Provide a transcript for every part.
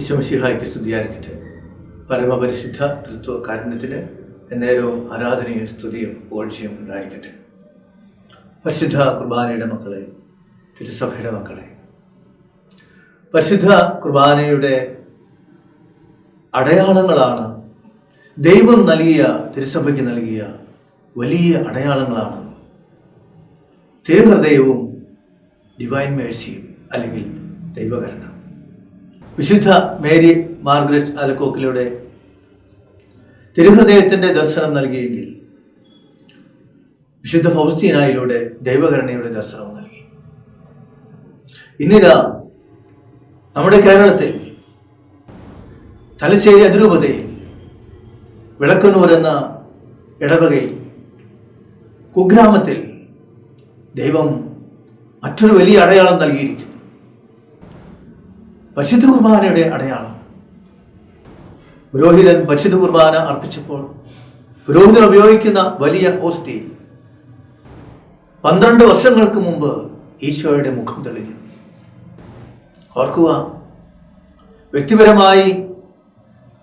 ഈശോമിശിഹായ്ക്ക് സ്തുതിയായിരിക്കട്ടെ. പരമപരിശുദ്ധ തൃത്വ കാരുണ്യത്തിന് എന്നേരവും ആരാധനയും സ്തുതിയും ഓഴ്ചയും ഉണ്ടായിരിക്കട്ടെ. പരിശുദ്ധ കുർബാനയുടെ മക്കളെ തിരുസഭയുടെ മക്കളെ പരിശുദ്ധ കുർബാനയുടെ അടയാളങ്ങളാണ് ദൈവം നൽകിയ തിരുസഭയ്ക്ക് നൽകിയ വലിയ അടയാളങ്ങളാണ്. തിരുഹൃദയവും ഡിവൈൻ മേഴ്സിയും അല്ലെങ്കിൽ ദൈവകരണം. വിശുദ്ധ മേരി മാർഗ്രറ്റ് അലക്കോക്കിലൂടെ തിരുഹൃദയത്തിന്റെ ദർശനം നൽകിയെങ്കിൽ വിശുദ്ധ ഫൗസ്തീനായിലൂടെ ദൈവകരണയുടെ ദർശനവും നൽകി. ഇന്നിതാ നമ്മുടെ കേരളത്തിൽ തലശ്ശേരി അതിരൂപതയിൽ വിളക്കന്നൂർ എന്ന ഇടവകയിൽ കുഗ്രാമത്തിൽ ദൈവം മറ്റൊരു വലിയ അടയാളം നൽകിയിരിക്കുന്നു. പരിശുദ്ധ കുർബാനയുടെ അടയാളം. പുരോഹിതൻ പരിശുദ്ധ കുർബാന അർപ്പിച്ചപ്പോൾ പുരോഹിതൻ ഉപയോഗിക്കുന്ന വലിയ ഓസ്തി പന്ത്രണ്ട് വർഷങ്ങൾക്ക് മുമ്പ് ഈശോയുടെ മുഖം തെളിഞ്ഞു. ഓർക്കുക വ്യക്തിപരമായി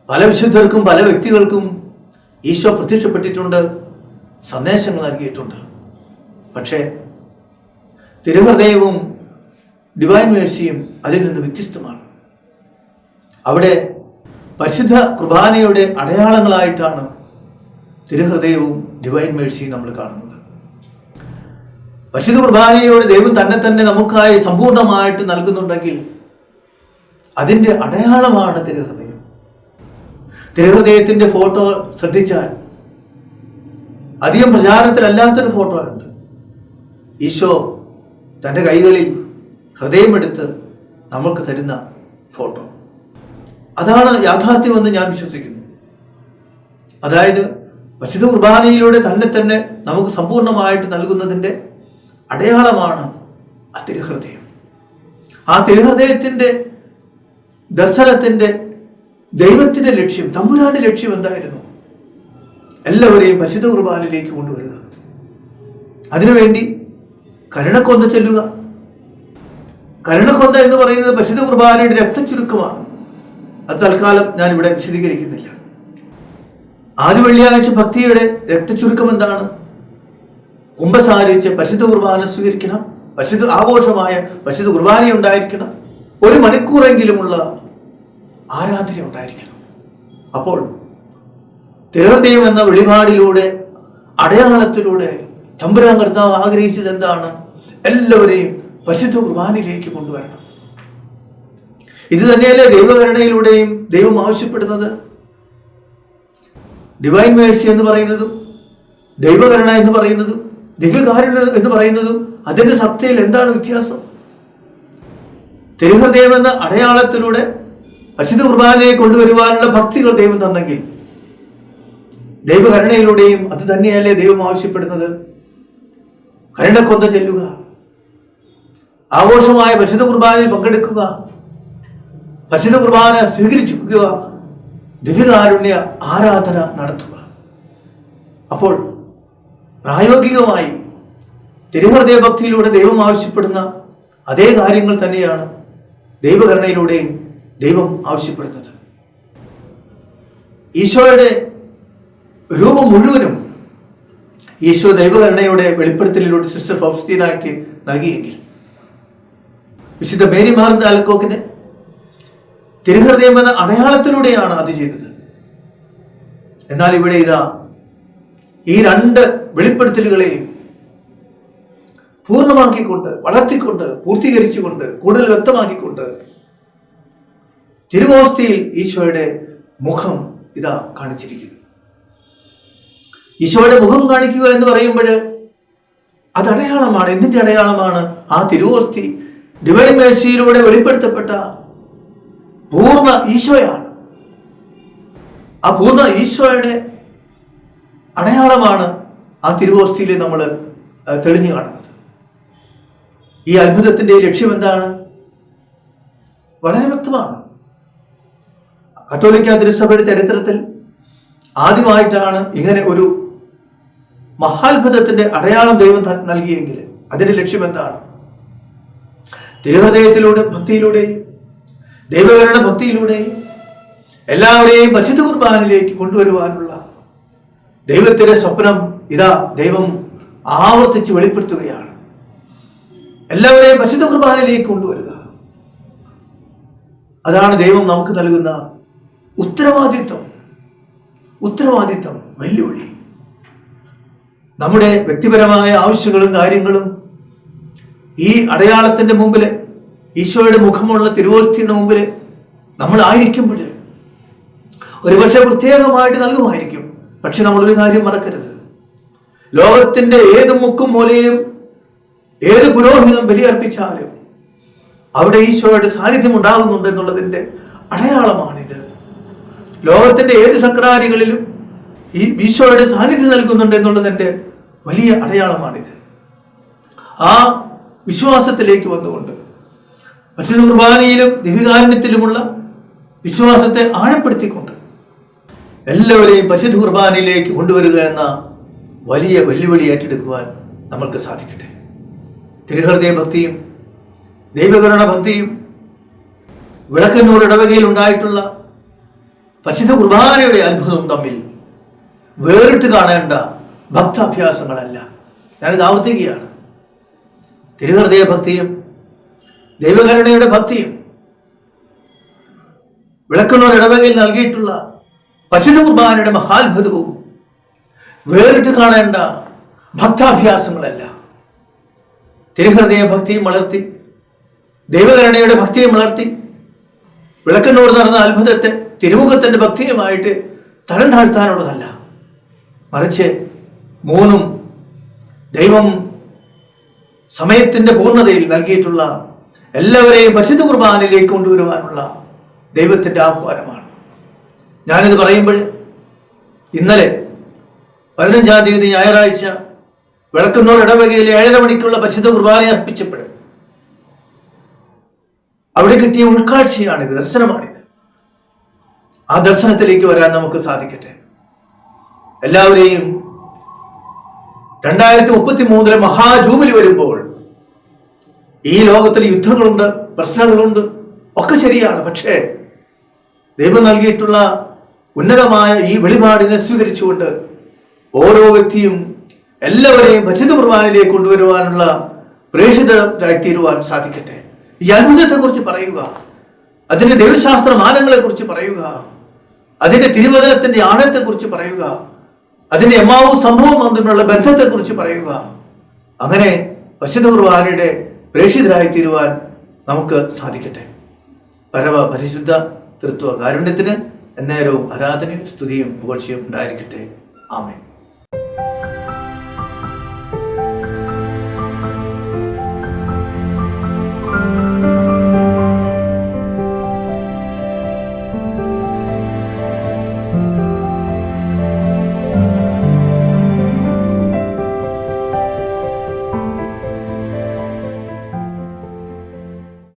പല വിശുദ്ധർക്കും പല വ്യക്തികൾക്കും ഈശോ പ്രത്യക്ഷപ്പെട്ടിട്ടുണ്ട് സന്ദേശങ്ങൾ നൽകിയിട്ടുണ്ട്. പക്ഷേ തിരുഹൃദയവും ഡിവൈൻ മേഴ്സിയും അതിൽ നിന്ന് വ്യത്യസ്തമാണ്. അവിടെ പരിശുദ്ധ കുർബാനയുടെ അടയാളങ്ങളായിട്ടാണ് തിരുഹൃദയവും ഡിവൈൻ മേഴ്സിയും നമ്മൾ കാണുന്നത്. പരിശുദ്ധ കുർബാനയോട് ദൈവം തന്നെ തന്നെ നമുക്കായി സമ്പൂർണമായിട്ട് നൽകുന്നുണ്ടെങ്കിൽ അതിന്റെ അടയാളമാണ് തിരുഹൃദയം. തിരുഹൃദയത്തിന്റെ ഫോട്ടോ ശ്രദ്ധിച്ചാൽ അധികം പ്രചാരത്തിലല്ലാത്തൊരു ഫോട്ടോ ഉണ്ട്. ഈശോ തന്റെ കൈകളിൽ ഹൃദയമെടുത്ത് നമുക്ക് തരുന്ന ഫോട്ടോ. അതാണ് യാഥാർത്ഥ്യമെന്ന് ഞാൻ വിശ്വസിക്കുന്നു. അതായത് മസ്ജിദ് കുർബാനയിലൂടെ തന്നെ തന്നെ നമുക്ക് സമ്പൂർണമായിട്ട് നൽകുന്നതിന്റെ അടയാളമാണ് ആ തിരുഹൃദയം. ആ തിരുഹൃദയത്തിന്റെ ദർശനത്തിന്റെ ദൈവത്തിന്റെ ലക്ഷ്യം തമ്പുരാന്റെ ലക്ഷ്യം എന്തായിരുന്നു? എല്ലാവരെയും പരിശുദ്ധ കുർബാനയിലേക്ക് കൊണ്ടുവരിക. അതിനുവേണ്ടി കരുണക്കൊന്ത ചെല്ലുക. കരുണക്കൊന്ത എന്ന് പറയുന്നത് പരിശുദ്ധ കുർബാനയുടെ രക്തചുരുക്കമാണ് അത് തൽക്കാലം ഞാൻ ഇവിടെ വിശദീകരിക്കുന്നില്ല. ആദ്യ വെള്ളിയാഴ്ച ഭക്തിയുടെ രക്തചുരുക്കം എന്താണ്? കുംഭസാരിച്ച് പരിശുദ്ധ കുർബാന സ്വീകരിക്കണം പരിശുദ്ധ ആഘോഷമായ പരിശുദ്ധ കുർബാന ഉണ്ടായിരിക്കണം ഒരു മണിക്കൂറെങ്കിലുമുള്ള ആരാധന ഉണ്ടായിരിക്കണം. അപ്പോൾ തിരുഹൃദയം എന്ന വെളിപാടിലൂടെ അടയാളത്തിലൂടെ തമ്പുരാൻ കർത്താവ് ആഗ്രഹിച്ചത് എന്താണ്? എല്ലാവരെയും പരിശുദ്ധ കുർബാനയിലേക്ക് കൊണ്ടുവരണം. ഇത് തന്നെയല്ലേ ദൈവകരുണയിലൂടെയും ദൈവം ആവശ്യപ്പെടുന്നത്? ഡിവൈൻ മേഴ്സി എന്ന് പറയുന്നതും ദൈവകരുണ എന്ന് പറയുന്നതും ദിവ്യകാരുണ എന്ന് പറയുന്നതും അതിന്റെ സത്യയിൽ എന്താണ് വ്യത്യാസം? തിരുഹൃദയം എന്ന അടയാളത്തിലൂടെ പരിശുദ്ധ കുർബാനയെ കൊണ്ടുവരുവാനുള്ള ഭക്തികൾ ദൈവം തന്നെങ്കിൽ ദൈവകരുണയിലൂടെയും അത് തന്നെയല്ലേ ദൈവം ആവശ്യപ്പെടുന്നത്? കരുണക്കൊന്ത ചെല്ലുക. ആഘോഷമായ പരിശുദ്ധ കുർബാനയിൽ പങ്കെടുക്കുക. പരിശുദ്ധ കുർബാന സ്വീകരിച്ചിരിക്കുക. ദിവ്യകാരുണ്യ ആരാധന നടത്തുക. അപ്പോൾ പ്രായോഗികമായി തിരുഹൃദയ ഭക്തിയിലൂടെ ദൈവം ആവശ്യപ്പെടുന്ന അതേ കാര്യങ്ങൾ തന്നെയാണ് ദൈവകരുണയിലൂടെയും ദൈവം ആവശ്യപ്പെടുന്നത്. ഈശോയുടെ രൂപം മുഴുവനും ഈശോ ദൈവകരുണയുടെ വെളിപ്പെടുത്തലിലൂടെ സിസ്റ്റർ ഫൗസ്തീനാക്കി നൽകിയെങ്കിൽ. വിശുദ്ധ മേരി മാർന്ന അലക്കോക്കിന് തിരുഹൃദയം എന്ന അടയാളത്തിലൂടെയാണ് അത് ചെയ്തത്. എന്നാൽ ഇവിടെ ഇതാ ഈ രണ്ട് വെളിപ്പെടുത്തലുകളെയും പൂർണമാക്കിക്കൊണ്ട് വളർത്തിക്കൊണ്ട് പൂർത്തീകരിച്ചുകൊണ്ട് കൂടുതൽ വ്യക്തമാക്കിക്കൊണ്ട് തിരുവോസ്തിയിൽ ഈശോയുടെ മുഖം ഇതാ കാണിച്ചിരിക്കുന്നു. ഈശോയുടെ മുഖം കാണിക്കുക എന്ന് പറയുമ്പോൾ അത് അടയാളമാണ്. എന്തിന്റെ അടയാളമാണ്? ആ തിരുവോസ്തി ഡിവൈൻ മേഴ്സിയിലൂടെ വെളിപ്പെടുത്തപ്പെട്ട പൂർണ ഈശോയാണ്. ആ പൂർണ ഈശോയുടെ അടയാളമാണ് ആ തിരുവോസ്തിയിൽ നമ്മൾ തെളിഞ്ഞു കാണുന്നത്. ഈ അത്ഭുതത്തിന്റെ ലക്ഷ്യം എന്താണ്? വളരെ വ്യക്തമാണ്. കത്തോലിക്ക തിരുസഭയുടെ ചരിത്രത്തിൽ ആദ്യമായിട്ടാണ് ഇങ്ങനെ ഒരു മഹാത്ഭുതത്തിന്റെ അടയാളം ദൈവം നൽകിയെങ്കിൽ അതിന്റെ ലക്ഷ്യം എന്താണ്? തിരുഹൃദയത്തിലൂടെ ഭക്തിയിലൂടെയും ദൈവകരണ ഭക്തിയിലൂടെ എല്ലാവരെയും പരിശുദ്ധ കുർബാനിലേക്ക് കൊണ്ടുവരുവാനുള്ള ദൈവത്തിന്റെ സ്വപ്നം ഇതാ ദൈവം ആവർത്തിച്ച് വെളിപ്പെടുത്തുകയാണ്. എല്ലാവരെയും പരിശുദ്ധ കുർബാനിലേക്ക് കൊണ്ടുവരിക. അതാണ് ദൈവം നമുക്ക് നൽകുന്ന ഉത്തരവാദിത്വം. ഉത്തരവാദിത്വം വെല്ലുവിളി. നമ്മുടെ വ്യക്തിപരമായ ആവശ്യങ്ങളും കാര്യങ്ങളും ഈ അടയാളത്തിന്റെ മുമ്പിൽ ഈശോയുടെ മുഖമുള്ള തിരുവോഷ്ഠിയുടെ മുമ്പിൽ നമ്മളായിരിക്കുമ്പോൾ ഒരുപക്ഷെ പ്രത്യേകമായിട്ട് നൽകുമായിരിക്കും. പക്ഷെ നമ്മളൊരു കാര്യം മറക്കരുത്. ലോകത്തിന്റെ ഏത് മുക്കും മൂലയിലും ഏത് പുരോഹിതം ബലിയർപ്പിച്ചാലും അവിടെ ഈശോയുടെ സാന്നിധ്യം ഉണ്ടാകുന്നുണ്ട് എന്നുള്ളതിന്റെ അടയാളമാണിത്. ലോകത്തിന്റെ ഏത് സക്രാരികളിലും ഈ ഈശോയുടെ സാന്നിധ്യം നൽകുന്നുണ്ട് എന്നുള്ളതിന്റെ വലിയ അടയാളമാണിത്. ആ വിശ്വാസത്തിലേക്ക് വന്നുകൊണ്ട് പരിശുദ്ധ കുർബാനയിലും ദിവ്യകാരുണ്യത്തിലുമുള്ള വിശ്വാസത്തെ ആഴപ്പെടുത്തിക്കൊണ്ട് എല്ലാവരെയും പരിശുദ്ധ കുർബാനയിലേക്ക് കൊണ്ടുവരിക എന്ന വലിയ വെല്ലുവിളി ഏറ്റെടുക്കുവാൻ നമ്മൾക്ക് സാധിക്കട്ടെ. തിരുഹൃദയ ഭക്തിയും ദൈവകരണ ഭക്തിയും വിളക്കന്നൂർ ഇടവകയിൽ ഉണ്ടായിട്ടുള്ള പരിശുദ്ധ കുർബാനയുടെ അത്ഭുതവും തമ്മിൽ വേറിട്ട് കാണേണ്ട ഭക്താഭ്യാസങ്ങളല്ല. ഞാനിത് ആവർത്തിക്കുകയാണ്. തിരുഹൃദയ ഭക്തിയും ദൈവകരുണയുടെ ഭക്തിയും വിളക്കുന്നവർ ഇടവകയിൽ നൽകിയിട്ടുള്ള പരിശുദ്ധ കുർബാനയുടെ മഹാത്ഭുതവും വേറിട്ട് കാണേണ്ട ഭക്താഭ്യാസങ്ങളല്ല തിരുഹൃദയ ഭക്തിയും വളർത്തി ദൈവകരുണയുടെ ഭക്തിയും വളർത്തി വിളക്കന്നൂർ നടന്ന അത്ഭുതത്തെ തിരുമുഖത്തിന്റെ ഭക്തിയുമായിട്ട് തരം താഴ്ത്താനുള്ളതല്ല. മറിച്ച് മൂന്നും ദൈവം സമയത്തിന്റെ പൂർണതയിൽ നൽകിയിട്ടുള്ള എല്ലാവരെയും പരിശുദ്ധ കുർബാനയിലേക്ക് കൊണ്ടുവരുവാനുള്ള ദൈവത്തിന്റെ ആഹ്വാനമാണ്. ഞാനിത് പറയുമ്പോൾ ഇന്നലെ പതിനഞ്ചാം തീയതി ഞായറാഴ്ച വിളക്കുന്നോർ ഇടവകയിൽ ഏഴര മണിക്കുള്ള പരിശുദ്ധ കുർബാന അർപ്പിച്ചപ്പോൾ അവിടെ കിട്ടിയ ഉൾക്കാഴ്ചയാണിത് ദർശനമാണിത്. ആ ദർശനത്തിലേക്ക് വരാൻ നമുക്ക് സാധിക്കട്ടെ. എല്ലാവരെയും രണ്ടായിരത്തി മുപ്പത്തി മൂന്നിലെ മഹാജൂബിലി വരുമ്പോൾ ഈ ലോകത്തിൽ യുദ്ധങ്ങളുണ്ട് പ്രശ്നങ്ങളുണ്ട് ഒക്കെ ശരിയാണ്. പക്ഷേ ദൈവം നൽകിയിട്ടുള്ള ഉന്നതമായ ഈ വെളിപാടിനെ സ്വീകരിച്ചുകൊണ്ട് ഓരോ വ്യക്തിയും എല്ലാവരെയും ഭജിത കുർബാനയിലേക്ക് കൊണ്ടുവരുവാനുള്ള പ്രേക്ഷിതരായി തീരുവാൻ സാധിക്കട്ടെ. ഈ അത്ഭുതത്തെക്കുറിച്ച് പറയുക അതിന്റെ ദൈവശാസ്ത്ര മാനങ്ങളെക്കുറിച്ച് പറയുക അതിന്റെ തിരുവചനത്തിന്റെ ആഴത്തെക്കുറിച്ച് പറയുക അതിന്റെ എമാവും സംഭവം തമ്മിലുള്ള ബന്ധത്തെക്കുറിച്ച് പറയുക അങ്ങനെ പശുദ്ധ കുർബാനയുടെ പ്രേക്ഷിതരായി തീരുവാൻ നമുക്ക് സാധിക്കട്ടെ. പരമ പരിശുദ്ധ തൃത്വ കാരുണ്യത്തിന് എന്നേരവും ആരാധനയും സ്തുതിയും പുകഴ്ചയും ഉണ്ടായിരിക്കട്ടെ. ആമേൻ.